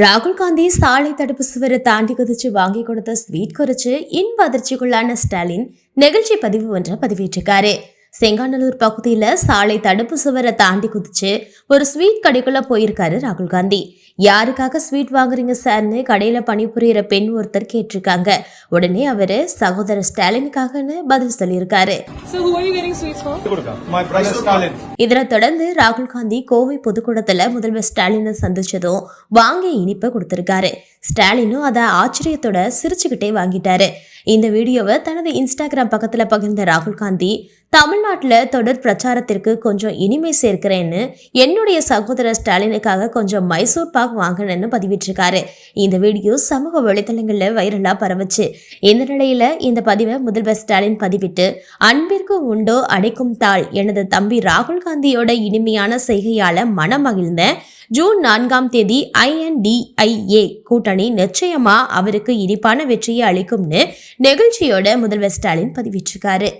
ராகுல் காந்தி சாலை தடுப்பு சுவரை தாண்டி குதிச்சு வாங்கி கொடுத்த ஸ்வீட் குறிச்சு இன்ப அதிர்ச்சிக்குள்ளான ஸ்டாலின் நிகழ்ச்சி பதிவு ஒன்றை பதிவேற்றிருக்காரு. செங்காநல்லூர் பகுதியில சாலை தடுப்பு சுவரை தாண்டி குதிச்சு ஒரு ஸ்வீட் கடைக்குள்ள போயிருக்காரு ராகுல் காந்தி. யாருக்காக ஸ்வீட் வாங்குறீங்க சார்னு கடையில பணிபுரியிற பெண் ஒருத்தர் கேட்டிருக்காங்க. உடனே அவரு சகோதரர் ஸ்டாலினுக்காகன்னு பதில் சொல்லியிருக்காரு. So who are you getting sweets for? My brother Stalin. இதனைத் தொடர்ந்து ராகுல் காந்தி கோவை பொதுக்கூடத்துல முதல்வர் ஸ்டாலினை சந்திச்சதும் வாங்கிய இனிப்பை கொடுத்திருக்காரு. ஸ்டாலினும் அதை ஆச்சரியத்தோட சிரிச்சுக்கிட்டே வாங்கிட்டாரு. இந்த வீடியோவை தனது இன்ஸ்டாகிராம் பக்கத்துல பகிர்ந்த ராகுல் காந்தி தமிழ்நாட்டில் தொடர் பிரச்சாரத்திற்கு கொஞ்சம் இனிமை சேர்க்கிறேன்னு என்னுடைய சகோதரர் ஸ்டாலினுக்காக கொஞ்சம் மைசூர் பாக் வாங்கினேன்னு பதிவிட்டிருக்காரு. இந்த வீடியோ சமூக வலைதளங்களில் வைரலா பரவுச்சு. இந்த நிலையில இந்த பதிவை முதல்வர் ஸ்டாலின் பதிவிட்டு அன்பிற்கு உண்டோ அடைக்கும் தாள் எனது தம்பி ராகுல் காந்தியோட இனிமையான செய்கையால மனமகிழ்ந்த ஜூன் நான்காம் தேதி ஐஎன்டிஐஏ கூட்டணி நிச்சயமா அவருக்கு இனிப்பான வெற்றியை அளிக்கும்னு நெகிழ்ச்சியோட முதல்வர் ஸ்டாலின் பதிவிட்டிருக்காரு.